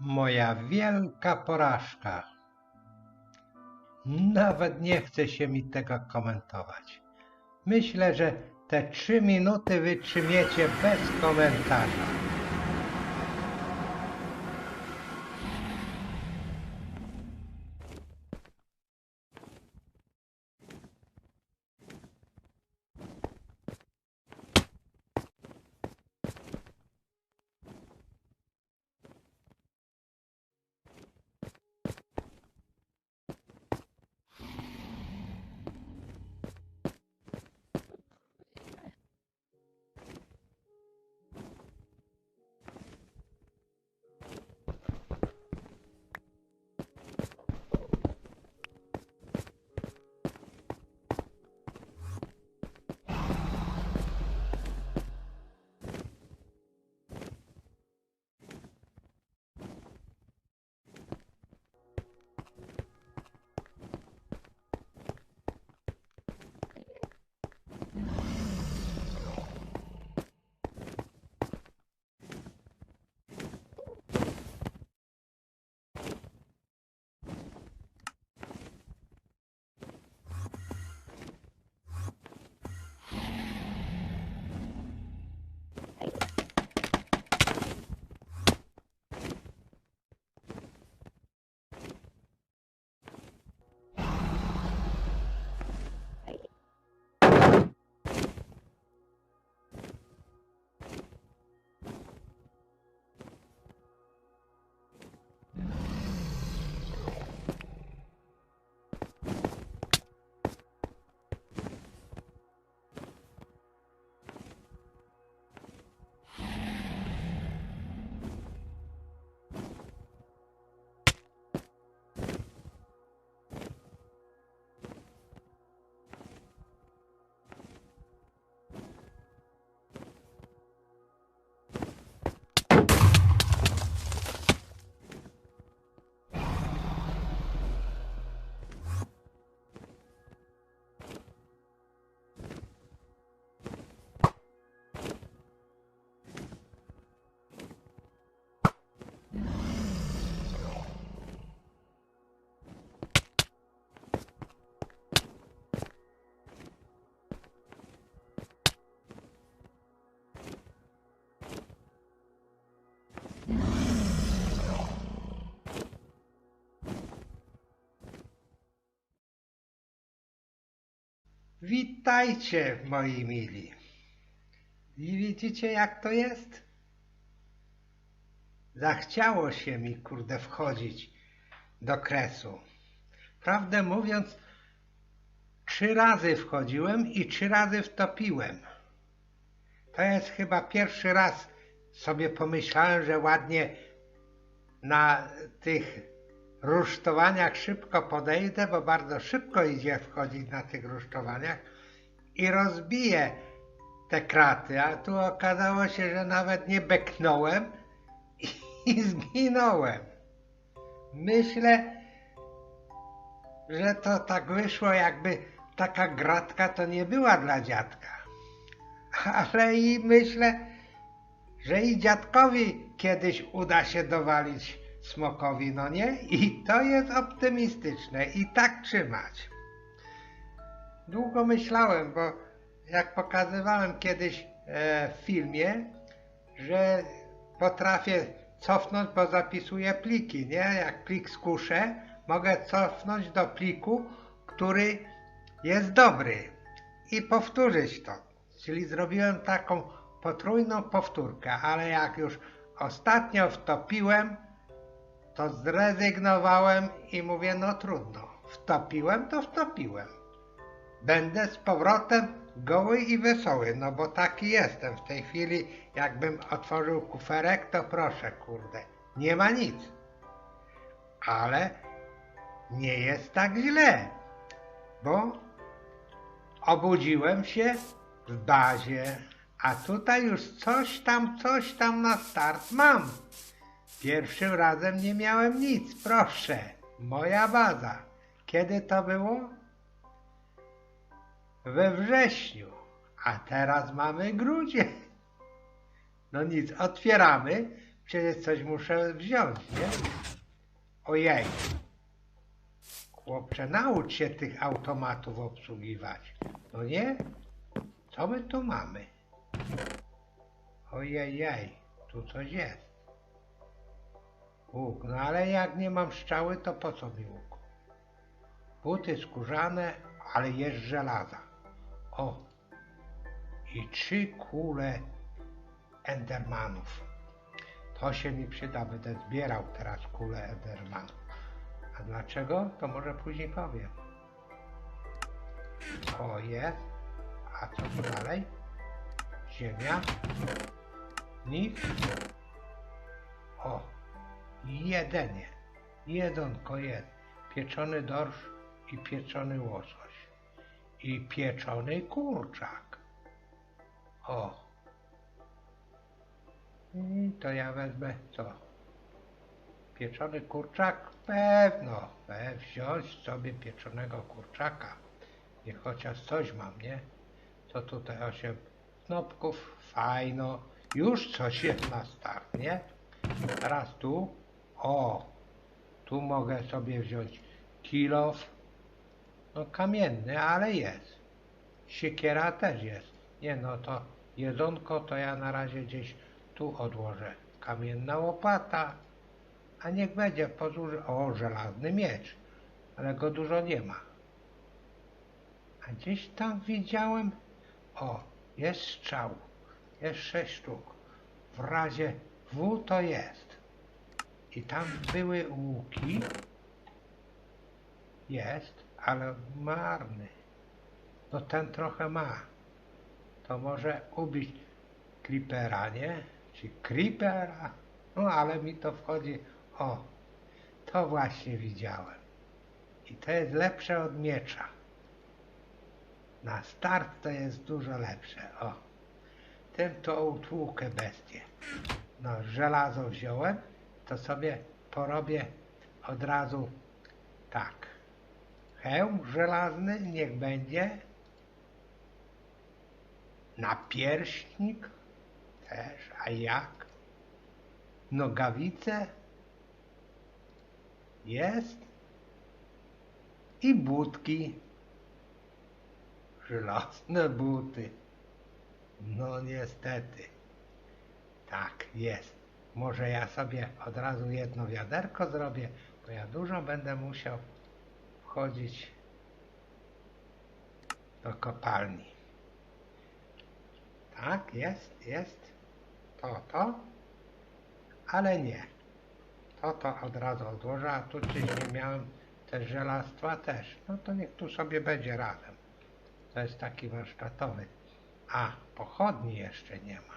Moja wielka porażka. Nawet nie chce się mi tego komentować. Myślę, że te trzy minuty wytrzymiecie bez komentarza. Witajcie, moi mili. I widzicie, jak to jest? Zachciało się mi, kurde, wchodzić do kresu. Prawdę mówiąc, trzy razy wchodziłem i trzy razy wtopiłem. To jest chyba pierwszy raz sobie pomyślałem, że ładnie na tych rusztowaniach szybko podejdę, bo bardzo szybko idzie wchodzić na tych rusztowaniach i rozbiję te kraty, a tu okazało się, że nawet nie beknąłem i, zginąłem. Myślę, że to tak wyszło, jakby taka gratka to nie była dla dziadka. Ale i myślę, że i dziadkowi kiedyś uda się dowalić smokowi, no nie? I to jest optymistyczne i tak trzymać. Długo myślałem, bo jak pokazywałem kiedyś e, w filmie, że potrafię cofnąć, bo zapisuję pliki, nie? Jak plik skuszę, mogę cofnąć do pliku, który jest dobry i powtórzyć to. Czyli zrobiłem taką potrójną powtórkę, ale jak już ostatnio wtopiłem, to zrezygnowałem i mówię, no trudno. Wtopiłem, to wtopiłem. Będę z powrotem goły i wesoły, no bo taki jestem w tej chwili. Jakbym otworzył kuferek, to proszę, kurde, nie ma nic. Ale nie jest tak źle, bo obudziłem się w bazie, A tutaj już coś tam, coś tam na start mam. Pierwszym razem nie miałem nic, proszę. Moja baza. Kiedy to było? We wrześniu. A teraz mamy grudzień. No nic, otwieramy. Przecież coś muszę wziąć, nie? Ojej. Chłopcze, naucz się tych automatów obsługiwać. No nie? Co my tu mamy? Ojej, tu coś jest. Łuk, no ale jak nie mam strzały, to po co mi łuk? Buty skórzane, ale jest żelaza. O! I trzy kule Endermanów. To się mi przyda, będę zbierał teraz kule Endermanów. A dlaczego? To może później powiem. O, jest. A co tu dalej? Ziemia. Nic. O, jedynie. Jedonko jest. Pieczony dorsz i pieczony łosoś. I pieczony kurczak. O. I to ja wezmę co? Pieczony kurczak? Pewno. We wziąć sobie pieczonego kurczaka. Nie chociaż coś mam, nie? Co tutaj? Osiem snopków. Fajno. Już coś jest na start, nie? Teraz tu. O! Tu mogę sobie wziąć kilof. No kamienny, ale jest. Siekiera też jest. Nie no to jedzonko to ja na razie gdzieś tu odłożę. Kamienna łopata. A niech będzie pozór... O, żelazny miecz. Ale go dużo nie ma. A gdzieś tam widziałem... O, jest strzał. Jest sześć sztuk. W razie W to jest. I tam były łuki. Jest, ale marny. No ten trochę ma. To może ubić creepera, nie? Czy creepera? No ale mi to wchodzi. O, to właśnie widziałem. I to jest lepsze od miecza. Na start to jest dużo lepsze. O, tym to utłukę bestię. No, żelazo wziąłem, to sobie porobię od razu tak. Hełm żelazny niech będzie. Napierśnik też, a jak? Nogawice jest i budki. Żelazne buty. No niestety. Tak, jest. Może ja sobie od razu jedno wiaderko zrobię, bo ja dużo będę musiał wchodzić do kopalni. Tak, jest, jest. To, to. Ale nie. To, to od razu odłożę, a tu gdzieś nie miałem też żelastwa też. No to niech tu sobie będzie razem. To jest taki warsztatowy. A, pochodni jeszcze nie ma.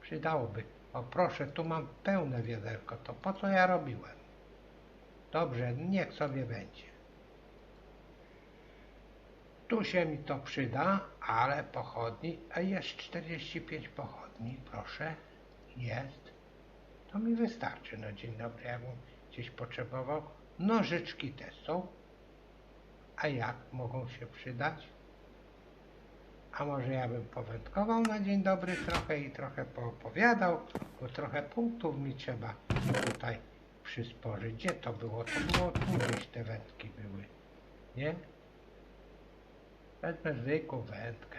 Przydałoby. O proszę, tu mam pełne wiaderko. To po co ja robiłem? Dobrze, niech sobie będzie. Tu się mi to przyda, ale pochodni, a jest 45 pochodni, proszę, jest. To mi wystarczy. No dzień dobry, jakbym gdzieś potrzebował. Nożyczki też są. A jak mogą się przydać? A może ja bym powędkował na dzień dobry trochę i trochę poopowiadał, bo trochę punktów mi trzeba tutaj przysporzyć. Gdzie to było? To było tu gdzieś te wędki były. Nie? Wezmę zwykłą wędkę.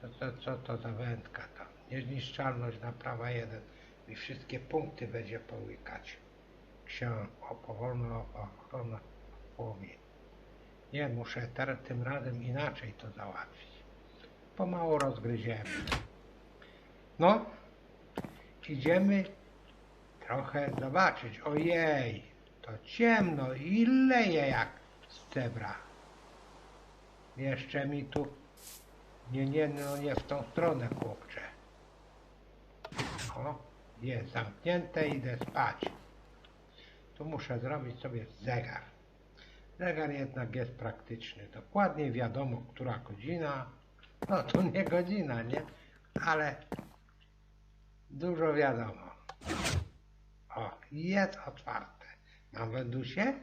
Co, co, co to za wędka to? Niezniszczalność na prawa jeden. I wszystkie punkty będzie połykać. Ksiąg powolna ochrona głowie. Nie, muszę tym razem inaczej to załatwić. Pomału rozgryziemy. No, idziemy trochę zobaczyć. Ojej, to ciemno i leje jak z cebra. Jeszcze mi tu... Nie, nie, no nie w tą stronę, chłopcze. O, jest zamknięte, idę spać. Tu muszę zrobić sobie zegar. Zegar jednak jest praktyczny. Dokładnie wiadomo, która godzina. No to nie godzina, nie? Ale dużo wiadomo. O, jest otwarte. Mam wędusie?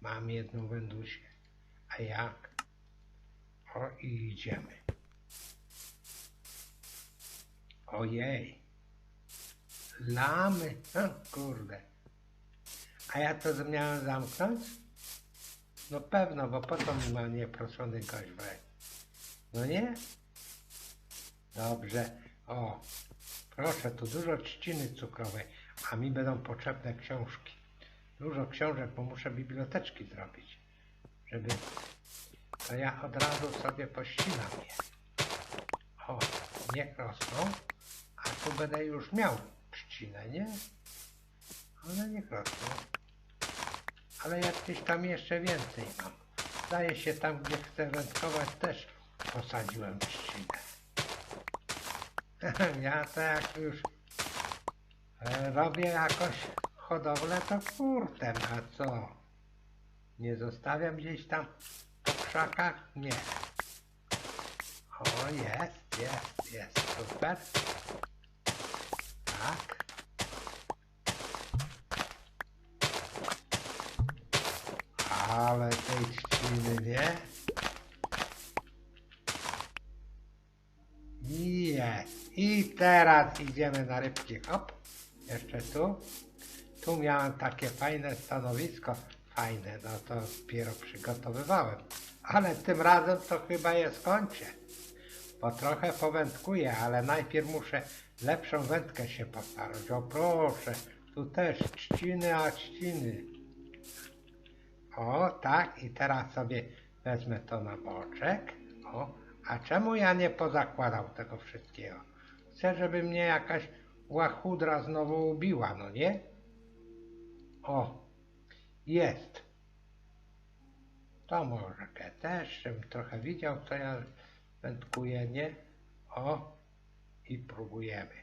Mam jedną wędusię. A jak? O, i idziemy. Ojej. Lamy. O, kurde. A ja to miałem zamknąć? No pewno, bo po to mi ma nieproszony gość wejść. No nie? Dobrze. O, proszę, tu dużo trzciny cukrowej, a mi będą potrzebne książki. Dużo książek, bo muszę biblioteczki zrobić, żeby... To ja od razu sobie pościnam je. O, niech rosną, a tu będę już miał trzcinę, nie? One niech rosną. Ale jakieś tam jeszcze więcej mam. Zdaje się tam, gdzie chcę wędkować też posadziłem trzcinę. Ja to jak już e, robię jakąś hodowlę, to furtem, a co? Nie zostawiam gdzieś tam po krzakach? Nie. O, jest, jest, jest, super. Tak. Ale tej trzciny, nie? Jest. I teraz idziemy na rybki. Hop. Jeszcze tu. Tu miałem takie fajne stanowisko. Fajne, no to dopiero przygotowywałem. Ale tym razem to chyba je skończę. Bo trochę powędkuję, ale najpierw muszę lepszą wędkę się postarać. O proszę, tu też trzciny, a trzciny. O, tak, i teraz sobie wezmę to na boczek. O, a czemu ja nie pozakładał tego wszystkiego? Chcę, żeby mnie jakaś łachudra znowu ubiła, no nie? O, jest. To może też, żebym trochę widział, co ja wędkuję, nie? O, i próbujemy.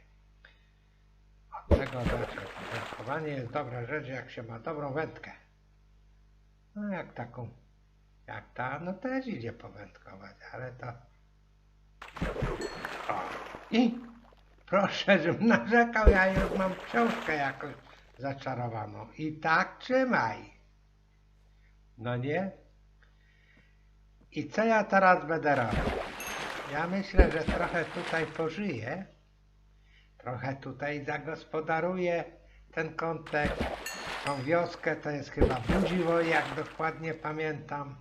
Od tego zacząć. Wędkowanie jest dobra rzecz, jak się ma dobrą wędkę. No jak taką, jak ta, no też idzie powędkować, ale to... O, i proszę, żebym narzekał, ja już mam książkę jakąś zaczarowaną. I tak trzymaj. No nie? I co ja teraz będę robił? Ja myślę, że trochę tutaj pożyję. Trochę tutaj zagospodaruję ten kątek. Tą wioskę to jest chyba Budziwo, jak dokładnie pamiętam.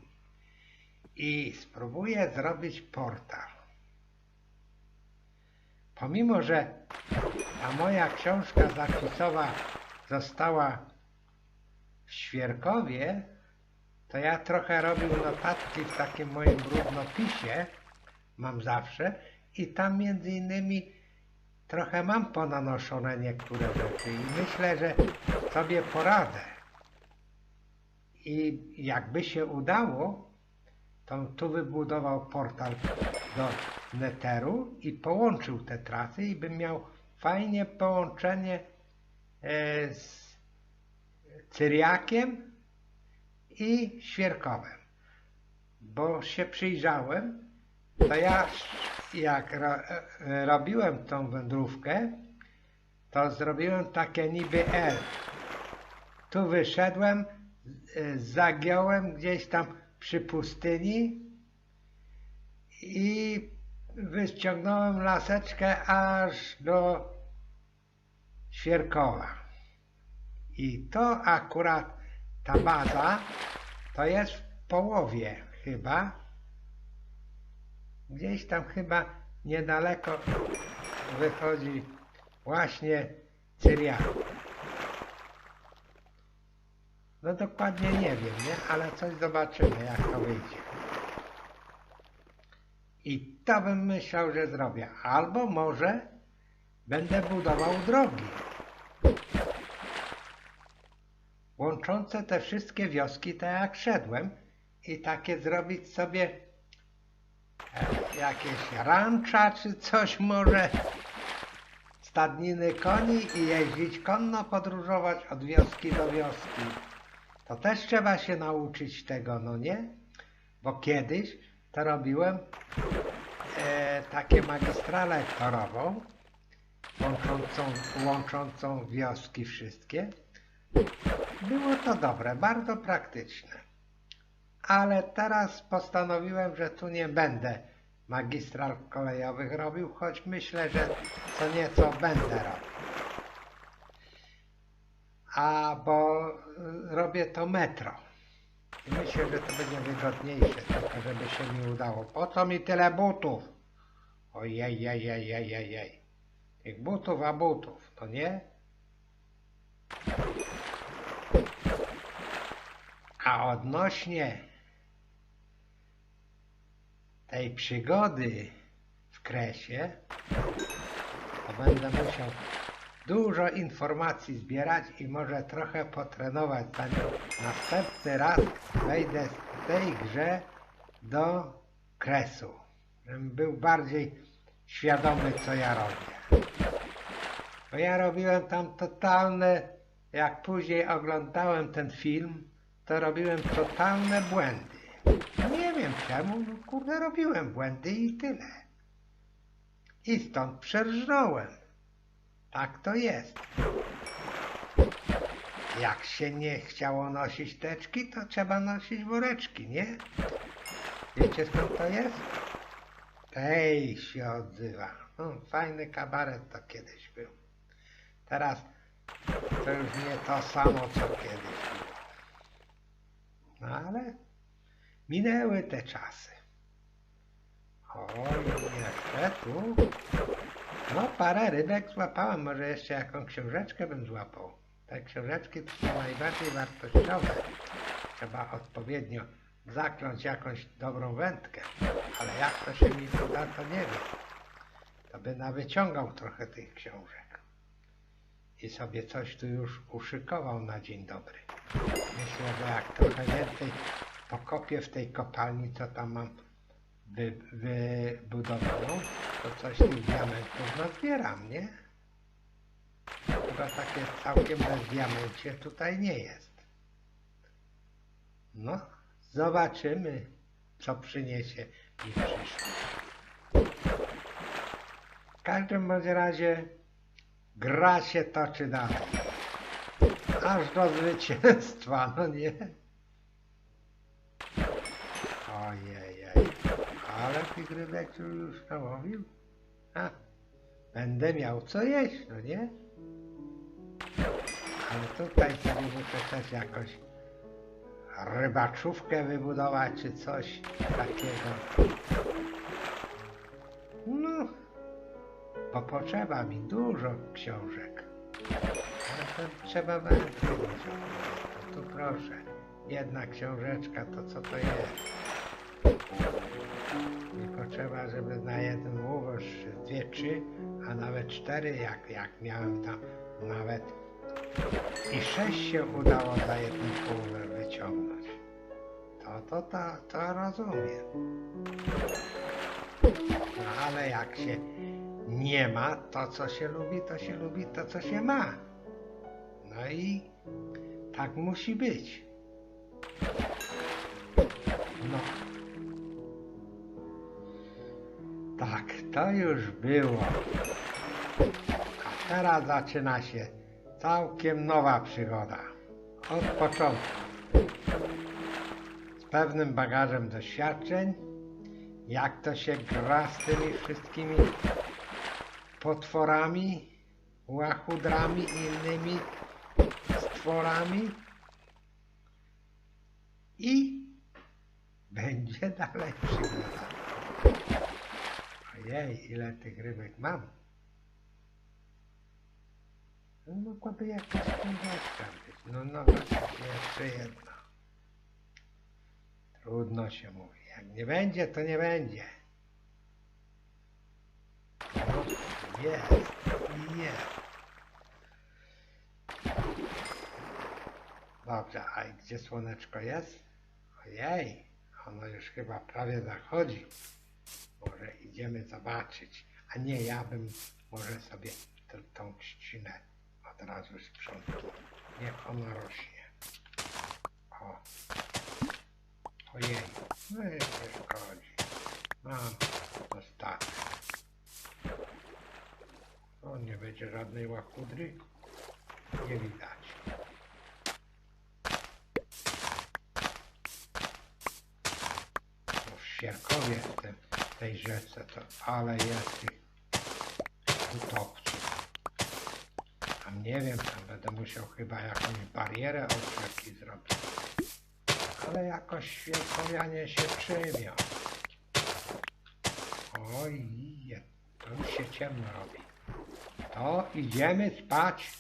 I spróbuję zrobić portal. Pomimo, że ta moja książka zapisowa została w Świerkowie, to ja trochę robił notatki w takim moim brudnopisie, mam zawsze, i tam między innymi trochę mam ponanoszone niektóre rzeczy i myślę, że sobie poradzę. I jakby się udało, to tu wybudował portal do Netheru i połączył te trasy i bym miał fajnie połączenie e, z Cyriakiem i Świerkowem. Bo się przyjrzałem, to ja jak ro, e, robiłem tą wędrówkę, to zrobiłem takie niby L. Tu wyszedłem, e, zagiąłem gdzieś tam przy pustyni i wyciągnąłem laseczkę aż do Świerkowa. I to akurat ta baza to jest w połowie chyba. Gdzieś tam chyba niedaleko wychodzi właśnie Cyriak. No dokładnie nie wiem, nie? Ale coś zobaczymy, jak to wyjdzie. I to bym myślał, że zrobię. Albo może będę budował drogi łączące te wszystkie wioski, tak jak szedłem i takie zrobić sobie e, jakieś rancza czy coś może, stadniny koni i jeździć konno, podróżować od wioski do wioski. To też trzeba się nauczyć tego, no nie? Bo kiedyś to robiłem e, takie magistralę torową, łączącą, łączącą wioski wszystkie. Było to dobre, bardzo praktyczne. Ale teraz postanowiłem, że tu nie będę magistral kolejowych robił, choć myślę, że co nieco będę robił. A bo y, robię to metro. I myślę, że to będzie wygodniejsze, tylko żeby się mi udało. Po co mi tyle butów? Ojej, jej, jej, jej, jej, jej. Tych butów, a butów, to nie? A odnośnie tej przygody w Kresie, to będę musiał dużo informacji zbierać i może trochę potrenować, zanim następny raz wejdę w tej grze do Kresu. Żebym był bardziej świadomy, co ja robię. Bo ja robiłem tam totalne, jak później oglądałem ten film, to robiłem totalne błędy. Nie wiem czemu, no kurde, robiłem błędy i tyle. I stąd przerżnąłem. Tak to jest. Jak się nie chciało nosić teczki, to trzeba nosić woreczki, nie? Wiecie skąd to jest? Tej się odzywa. No, fajny kabaret to kiedyś był. Teraz to już nie to samo, co kiedyś było. No ale minęły te czasy. Oj, tu. No, parę rybek złapałem, może jeszcze jaką książeczkę bym złapał. Te książeczki są najbardziej wartościowe. Trzeba odpowiednio zakląć jakąś dobrą wędkę. Ale jak to się mi uda, to nie wiem. To by nawyciągał trochę tych książek. I sobie coś tu już uszykował na dzień dobry. Myślę, że jak trochę więcej pokopię w tej kopalni, co tam mam wy, wybudowaną, to coś tych diamentów nazbieram, nie? Chyba takie całkiem bez diamencie tutaj nie jest. No, zobaczymy, co przyniesie mi przyszłość. W każdym bądź razie gra się toczy dalej. Aż do zwycięstwa, no nie? Ojej, ale tych rybek już nałowił. A, będę miał co jeść, no nie? Ale tutaj sobie muszę też jakoś rybaczówkę wybudować, czy coś takiego. No, bo potrzeba mi dużo książek. Ale to trzeba. To tu proszę. Jedna książeczka, to co to jest? Tylko trzeba, żeby na jeden łowoż dwie, trzy, a nawet cztery, jak, jak miałem tam nawet i sześć się udało za jeden połowę wyciągnąć. To, to, to, to rozumiem. No ale jak się nie ma to, co się lubi, to się lubi to, co się ma. No i tak musi być. No. Tak, to już było. A teraz zaczyna się całkiem nowa przygoda. Od początku. Z pewnym bagażem doświadczeń, jak to się gra z tymi wszystkimi potworami, łachudrami innymi stworami. I będzie dalej przygoda. Ojej, ile tych rybek mam. No, mogłaby jakaś książeczka być. No, no, jeszcze jedna. Trudno się mówi. Jak nie będzie, to nie będzie. No, jest, jest. Dobrze, a gdzie słoneczko jest? Ojej, ono już chyba prawie zachodzi. Może idziemy zobaczyć. A nie, ja bym może sobie tą trzcinę od razu sprzątnął. Niech ona rośnie. O. Ojej, no i nie szkodzi. Mam zostawię. O, nie będzie żadnej łachudry. Nie widać. No, Sierkowie jestem, tej rzece, to ale jest tych utopców. Tam nie wiem, tam będę musiał chyba jakąś barierę od rzeki zrobić. Ale jakoś świerkowianie się przyjmią. Oj, to już się ciemno robi. To idziemy spać.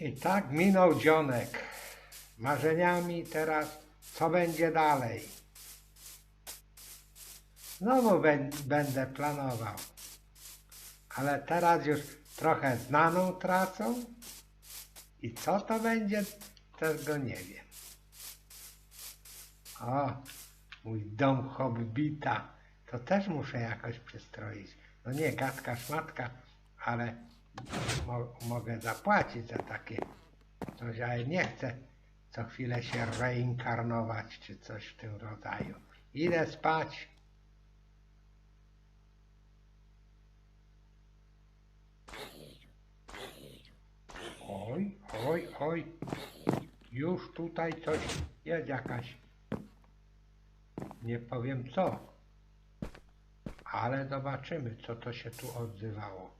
I tak minął dzionek. Marzeniami teraz, co będzie dalej. Znowu bę- będę planował. Ale teraz już trochę znaną tracą. I co to będzie, tego nie wiem. O, mój dom hobbita. To też muszę jakoś przystroić. No nie gadka szmatka, ale mo mogę zapłacić za takie coś, ale nie chcę co chwilę się reinkarnować czy coś w tym rodzaju. Idę spać. Oj, oj, oj. Już tutaj coś jest jakaś. Nie powiem co. Ale zobaczymy, co to się tu odzywało.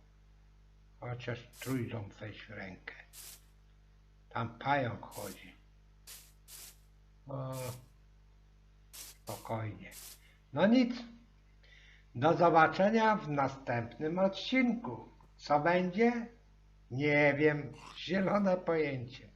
Chociaż trójząb weź w rękę. Tam pająk chodzi. Spokojnie. No nic. Do zobaczenia w następnym odcinku. Co będzie? Nie wiem. Zielone pojęcie.